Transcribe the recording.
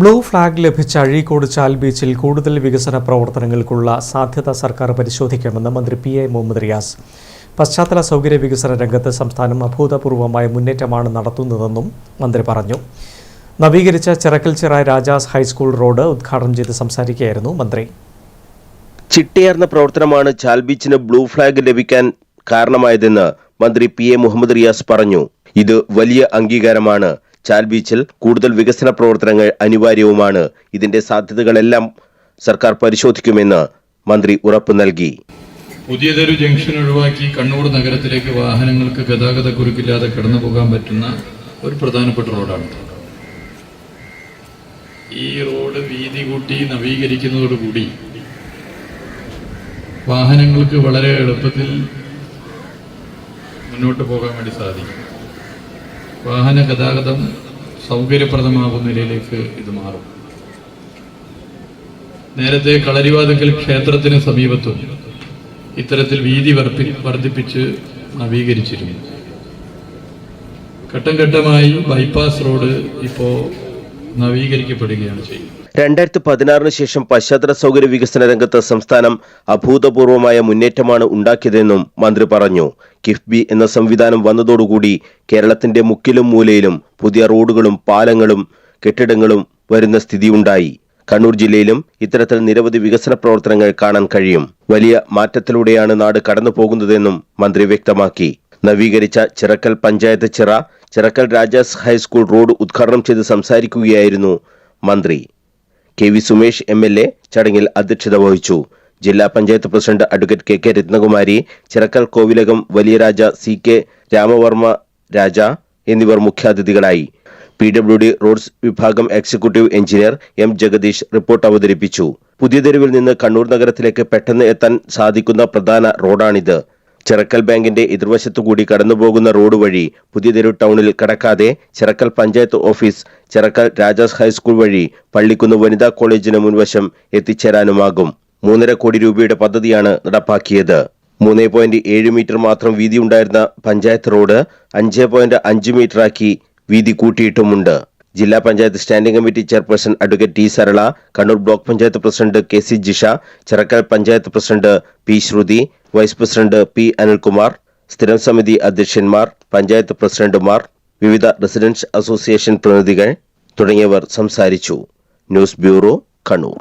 Blue flag ലഭിച്ച അഴീക്കോട് ചാൽ ബീച്ചിൽ കൂടുതൽ വികസന പ്രവർത്തനങ്ങൾക്കുള്ള സാധ്യത സർക്കാർ പരിശോധിക്കണമെന്ന് മന്ത്രി പി എ മുഹമ്മദ് റിയാസ്. പശ്ചാത്തല സൗകര്യ വികസന രംഗത്ത് സംസ്ഥാനം അഭൂതപൂർവമായ മുന്നേറ്റമാണ് നടത്തുന്നതെന്നും മന്ത്രി പറഞ്ഞു. നവീകരിച്ച ചിറക്കൽച്ചിറ രാജാസ് ഹൈസ്കൂൾ റോഡ് ഉദ്ഘാടനം ചെയ്ത് സംസാരിക്കുകയായിരുന്നു മന്ത്രി. ചിട്ടയാർന്ന പ്രവർത്തനമാണ് ചാൽ ബീച്ചിന് ബ്ലൂ ഫ്ലാഗ് ലഭിക്കാൻ കാരണമായതെന്ന് മന്ത്രി പി എ മുഹമ്മദ് റിയാസ് പറഞ്ഞു. ഇത് വലിയ അംഗീകാരമാണ്. ചാൽ ബീച്ചിൽ കൂടുതൽ വികസന പ്രവർത്തനങ്ങൾ അനിവാര്യവുമാണ്. ഇതിന്റെ സാധ്യതകളെല്ലാം സർക്കാർ പരിശോധിക്കുമെന്ന് മന്ത്രി ഉറപ്പ് നൽകി. പുതിയതൊരു ജംഗ്ഷൻ ഒഴിവാക്കി കണ്ണൂർ നഗരത്തിലേക്ക് വാഹനങ്ങൾക്ക് ഗതാഗത കുരുക്കില്ലാതെ കടന്നു പോകാൻ പറ്റുന്ന ഒരു പ്രധാനപ്പെട്ട റോഡാണ് ഈ റോഡ് വീതി കൂട്ടി നവീകരിക്കുന്നതോടുകൂടി വാഹനങ്ങൾക്ക് വളരെ എളുപ്പത്തിൽ മുന്നോട്ട് പോകാൻ വേണ്ടി സാധിക്കും. വാഹന ഗതാഗതം സൗകര്യപ്രദമാകുന്ന നിലയിലേക്ക് ഇത് മാറും. നേരത്തെ കളരിവാതിക്കൽ ക്ഷേത്രത്തിന് സമീപത്തും ഇത്തരത്തിൽ വീതി വർപ്പി വർദ്ധിപ്പിച്ച് നവീകരിച്ചിരുന്നു. ഘട്ടം ഘട്ടമായി ബൈപ്പാസ് റോഡ് ഇപ്പോൾ നവീകരിക്കപ്പെടുകയാണ് ചെയ്യുന്നത്. രണ്ടായിരത്തി പതിനാറിന് ശേഷം പശ്ചാത്തല സൗകര്യ വികസന രംഗത്ത് സംസ്ഥാനം അഭൂതപൂർവമായ മുന്നേറ്റമാണ് ഉണ്ടാക്കിയതെന്നും മന്ത്രി പറഞ്ഞു. കിഫ്ബി എന്ന സംവിധാനം വന്നതോടുകൂടി കേരളത്തിന്റെ മുക്കിലും മൂലയിലും പുതിയ റോഡുകളും പാലങ്ങളും കെട്ടിടങ്ങളും വരുന്ന സ്ഥിതിയുണ്ടായി. കണ്ണൂർ ജില്ലയിലും ഇത്തരത്തിൽ നിരവധി വികസന പ്രവർത്തനങ്ങൾ കാണാൻ കഴിയും. വലിയ മാറ്റത്തിലൂടെയാണ് നാട് കടന്നു പോകുന്നതെന്നും മന്ത്രി വ്യക്തമാക്കി. നവീകരിച്ച ചിറക്കൽ പഞ്ചായത്ത് ചിറ ചിറക്കൽ രാജാസ് ഹൈസ്കൂൾ റോഡ് ഉദ്ഘാടനം ചെയ്ത് സംസാരിക്കുകയായിരുന്നു മന്ത്രി. K V Sumesh M L A ചടങ്ങിൽ അധ്യക്ഷത വഹിച്ചു. ജില്ലാ panchayat president advocate K K Ratnakumari Chirakkal Kovilakam വലിയ രാജ സി കെ രാമവർമ്മ രാജ എന്നിവർ മുഖ്യാതിഥികളായി. പി ഡബ്ല്യു ഡി റോഡ്സ് വിഭാഗം executive engineer M Jagadish report അവതരിപ്പിച്ചു. പുതിയ തെരുവിൽ നിന്ന് കണ്ണൂർ നഗരത്തിലേക്ക് പെട്ടെന്ന് എത്താൻ സാധിക്കുന്ന പ്രധാന റോഡാണിത്. ചിറക്കൽ ബാങ്കിന്റെ എതിർവശത്തുകൂടി കടന്നുപോകുന്ന റോഡ് വഴി പുതിയതെരു ടൗണിൽ കടക്കാതെ Chirakkal panchayat office Chirakkal Rajas high school വഴി പള്ളിക്കുന്ന് വനിതാ കോളേജിന് മുൻവശം എത്തിച്ചേരാനുമാകും. മൂന്നര കോടി രൂപയുടെ പദ്ധതിയാണ് നടപ്പാക്കിയത്. മൂന്ന് പോയിന്റ് ഏഴ് മീറ്റർ മാത്രം വീതി ഉണ്ടായിരുന്ന പഞ്ചായത്ത് റോഡ് അഞ്ച് പോയിന്റ് അഞ്ച് മീറ്ററാക്കി വീതി കൂട്ടിയിട്ടുമുണ്ട്. ജില്ലാ panchayat standing committee chairperson advocate T Sarala Kannur block panchayat president K C Jisha Chirakkal panchayat president P Shruti vice president P Anilkumar സ്ഥിരം സമിതി അധ്യക്ഷന്മാർ പഞ്ചായത്ത് പ്രസിഡന്റുമാർ വിവിധ റെസിഡൻസ് അസോസിയേഷൻ പ്രതിനിധികൾ തുടങ്ങിയവർ സംസാരിച്ചു. News bureau Kannur.